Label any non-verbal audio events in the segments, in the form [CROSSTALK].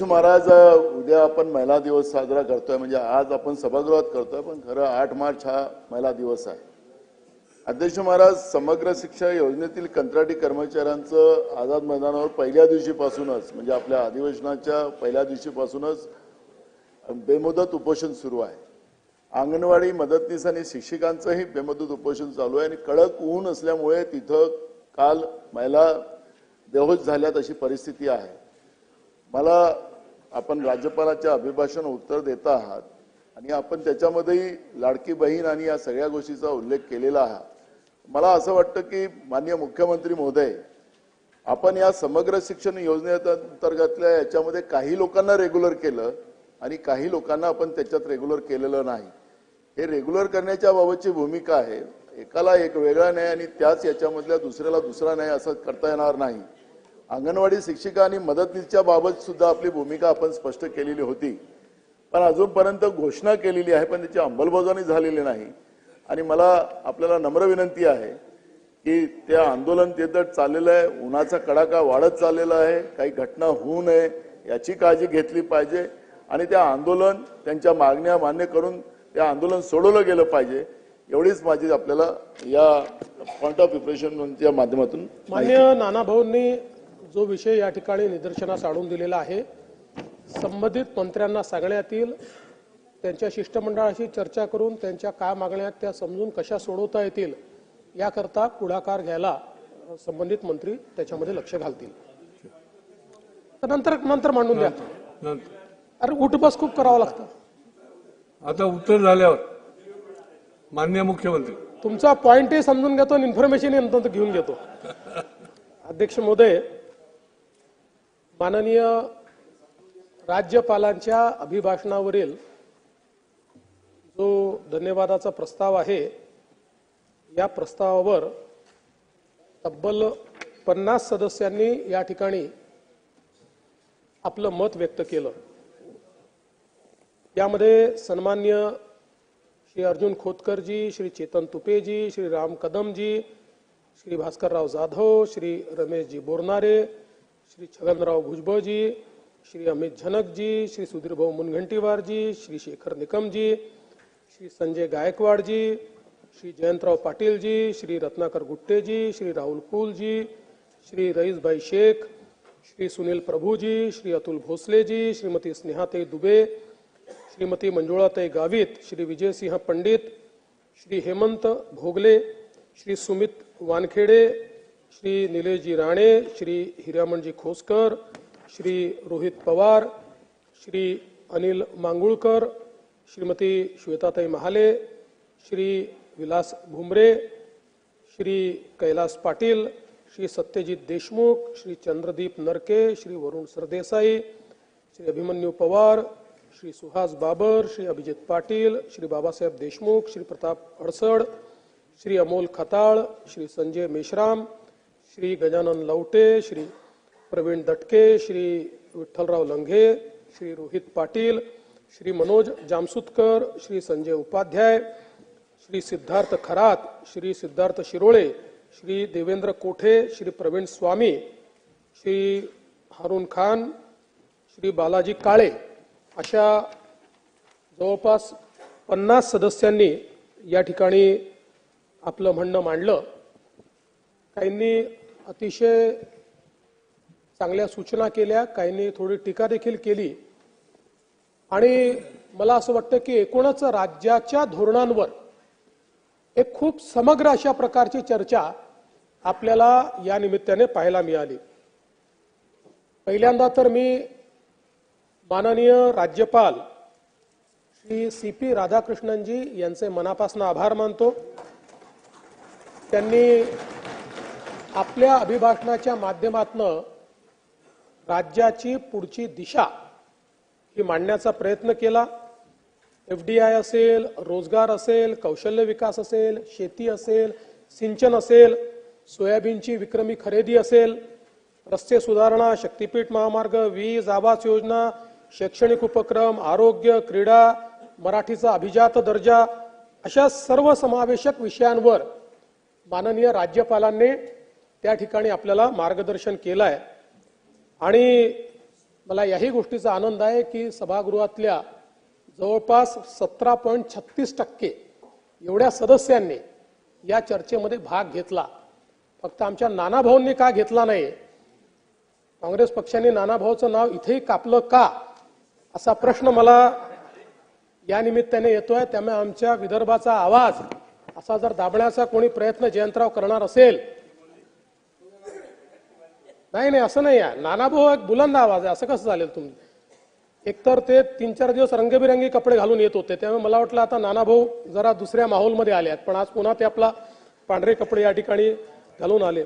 महाराज उद्या आपण महिला दिवस साजरा करतोय म्हणजे आज आपण सभागृहात करतोय पण खरं आठ मार्च हा महिला दिवस आहे. अध्यक्ष महाराज समग्र शिक्षा योजनेतील कंत्राटी कर्मचाऱ्यांचं आझाद मैदानावर पहिल्या दिवशीपासूनच म्हणजे आपल्या अधिवेशनाच्या पहिल्या दिवशीपासूनच बेमुदत उपोषण सुरू आहे. अंगणवाडी मदतनीस आणि शिक्षिकांचंही बेमदत उपोषण चालू आहे आणि कडक ऊन असल्यामुळे तिथं काल महिला बेहोश झाल्यात अशी परिस्थिती आहे. मला आपण राज्यपालाच्या अभिभाषण उत्तर देता आहात आणि आपण त्याच्यामध्येही लाडकी बहीण आणि या सगळ्या गोष्टीचा उल्लेख केलेला आहात. मला असं वाटतं की मान्य मुख्यमंत्री महोदय आपण या समग्र शिक्षण योजनेअंतर्गतल्या याच्यामध्ये काही लोकांना रेग्युलर केलं आणि काही लोकांना आपण त्याच्यात रेग्युलर केलेलं नाही. हे रेग्युलर करण्याच्या बाबतची भूमिका आहे. एकाला एक वेगळा नाही आणि त्याच याच्यामधल्या दुसऱ्याला दुसरा नाही असं करता येणार नाही. अंगणवाडी शिक्षिका आणि मदतनीसच्या बाबत सुद्धा आपली भूमिका आपण स्पष्ट केलेली होती. पण अजूनपर्यंत घोषणा केलेली आहे पण त्याची अंमलबजावणी झालेली नाही. आणि मला आपल्याला नम्र विनंती आहे की ते आंदोलन ते तर चाललेलं आहे उन्हाचा कडाका वाढत चाललेला आहे काही घटना होऊ नये याची काळजी घेतली पाहिजे. आणि त्या आंदोलन त्यांच्या मागण्या मान्य करून ते आंदोलन सोडवलं गेलं पाहिजे एवढीच माझी आपल्याला या पॉइंट ऑफ प्रिपरेशनच्या माध्यमातून मान्य नाना भाऊंनी जो विषय या ठिकाणी निदर्शनास आणून दिलेला आहे संबंधित मंत्र्यांना सांगण्यात येईल त्यांच्या शिष्टमंडळाशी चर्चा करून त्यांच्या काय मागण्या आहेत त्या समजून कशा सोडवता येतील याकरता पुढाकार घ्यायला संबंधित मंत्री त्याच्यामध्ये लक्ष घालतील. तर नंतर नंतर मांडून द्या. अरे उठबस खूप करावं लागतं. आता उत्तर झाल्यावर मान्य मुख्यमंत्री. तुमचा पॉइंटही समजून घेतो आणि इन्फॉर्मेशन नंतर घेऊन घेतो. [LAUGHS] अध्यक्ष महोदय माननीय राज्यपालांच्या अभिभाषणावरील जो धन्यवादाचा प्रस्ताव आहे या प्रस्तावावर तब्बल पन्नास सदस्यांनी या ठिकाणी आपलं मत व्यक्त केलं. यामध्ये सन्मान्य श्री अर्जुन खोतकरजी, श्री चेतन तुपेजी, श्री राम कदमजी, श्री भास्करराव जाधव, श्री रमेशजी बोरनारे, श्री छगनराव भुजबळजी, श्री अमित झनक जी श्री सुधीरभाऊ मुनघंटीवारजी, श्री शेखर निकम जी श्री संजय गायकवाडजी, श्री जयंतराव पाटिल जी श्री रत्नाकर गुट्टेजी, श्री राहुल कुलजी श्री रईसभाई शेख, श्री सुनील प्रभूजी, श्री अतुल भोसले जी श्रीमती स्नेहाताई दुबे श्रीमती मंजुळाताई गावित श्री विजयसिंह पंडित श्री हेमंत भोगले श्री सुमित वानखेडे श्री निलेशजी राणे श्री हिरामणजी खोसकर श्री रोहित पवार श्री अनिल मांगुळकर श्रीमती श्वेताताई महाले श्री विलास भुमरे श्री कैलास पाटील श्री सत्यजित देशमुख श्री चंद्रदीप नरके श्री वरुण सरदेसाई श्री अभिमन्यू पवार श्री सुहास बाबर श्री अभिजित पाटील श्री बाबासाहेब देशमुख श्री प्रताप अडसड श्री अमोल खताळ श्री संजय मेश्राम श्री गजानन लवटे श्री प्रवीण दटके श्री विठ्ठलराव लंघे श्री रोहित पाटील श्री मनोज जामसुतकर श्री संजय उपाध्याय श्री सिद्धार्थ खरात श्री सिद्धार्थ शिरोळे श्री देवेंद्र कोठे श्री प्रवीण स्वामी श्री हारून खान श्री बालाजी काळे. अशा जवळपास पन्नास सदस्यांनी या ठिकाणी आपलं म्हणणं मांडलं. काहींनी अतिशय चांगल्या सूचना केल्या काहींनी थोडी टीका देखील केली. आणि मला असं वाटतं की एकूणच राज्याच्या धोरणांवर एक खूप समग्र अशा प्रकारची चर्चा आपल्याला या निमित्ताने पाहायला मिळाली. पहिल्यांदा तर मी माननीय राज्यपाल श्री सी पी राधाकृष्णनजी यांचे मनापासून आभार मानतो. त्यांनी आपल्या अभिभाषणाच्या माध्यमातनं राज्याची पुढची दिशा ही मांडण्याचा प्रयत्न केला. एफ डी आय असेल रोजगार असेल कौशल्य विकास असेल शेती असेल सिंचन असेल सोयाबीनची विक्रमी खरेदी असेल रस्ते सुधारणा शक्तीपीठ महामार्ग वीज आवास योजना शैक्षणिक उपक्रम आरोग्य क्रीडा मराठीचा अभिजात दर्जा अशा सर्व समावेशक विषयांवर माननीय राज्यपालांनी त्या ठिकाणी आपल्याला मार्गदर्शन केलं आहे आणि मला याही गोष्टीचा आनंद आहे की सभागृहातल्या जवळपास सतरा पॉईंट छत्तीस टक्के एवढ्या सदस्यांनी या चर्चेमध्ये भाग घेतला. फक्त आमच्या नानाभाऊंनी का घेतला नाही? काँग्रेस पक्षाने नानाभाऊचं नाव इथेही कापलं का? असा प्रश्न मला या निमित्ताने येतोय. त्यामुळे आमच्या विदर्भाचा आवाज असा जर दाबण्याचा कोणी प्रयत्न जयंतराव करणार असेल. नाही नाही असं नाही आहे. नानाभाऊ एक बुलंद आवाज आहे. असं कसं चालेल तुम्ही एकतर ते तीन चार दिवस रंगबिरंगी कपडे घालून येत होते. त्यामुळे मला वाटलं आता नानाभाऊ जरा दुसऱ्या माहोलमध्ये आले आहेत. पण आज पुन्हा ते आपला पांढरे कपडे या ठिकाणी घालून आले.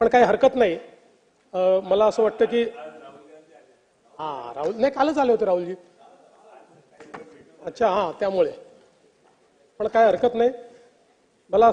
पण काही हरकत नाही. मला असं वाटतं की हा राहुल नाही कालच आले होते राहुलजी. अच्छा हा त्यामुळे. पण काय हरकत नाही. मला असं